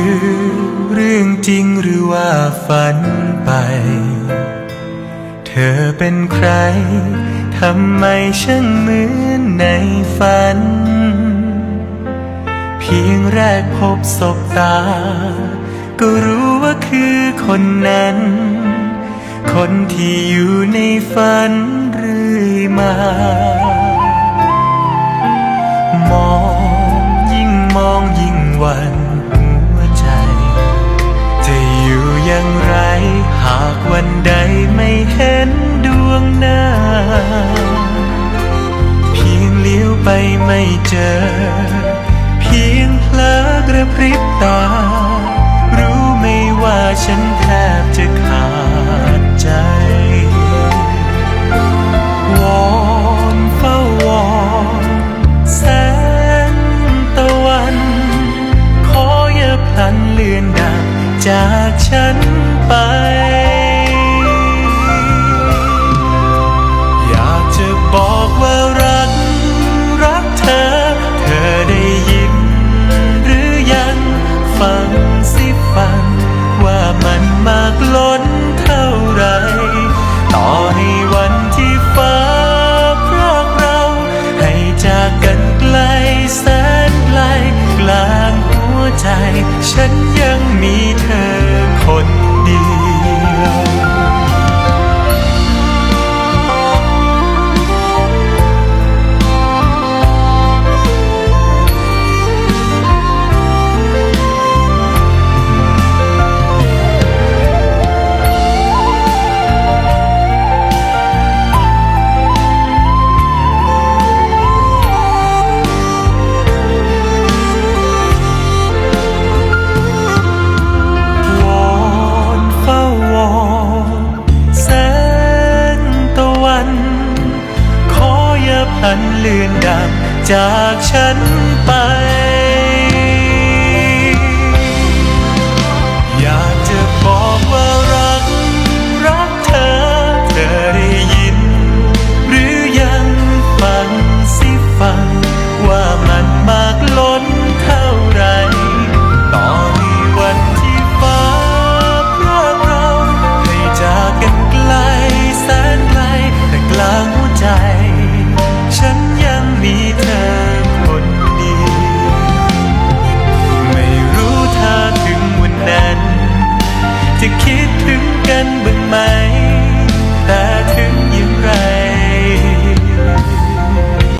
คือเรื่องจริงหรือว่าฝันไป เธอเป็นใคร ทำไมช่างเหมือนในฝัน เพียงแรกพบศบตา ก็รู้ว่าคือคนนั้น คนที่อยู่ในฝันเรื่อยมา ไปไม่เจอ เพียงเพลอกระพริบตา รู้ไม่ว่าฉันแทบจะขาดใจวอนเฝ้าวอนแสงตะวัน ขออย่าพลันเลือนดับจากฉันไป อันเลือนดับจากฉันไป อยากจะบอกว่ารัก รักเธอ เธอได้ยิน หรือยังฟังสิฟัง ว่ามันมากล้นเท่าไร ต่อให้วันที่ฟ้าพรากเรา ให้จากกันไกลแสนไกลแต่กลางหัวใจ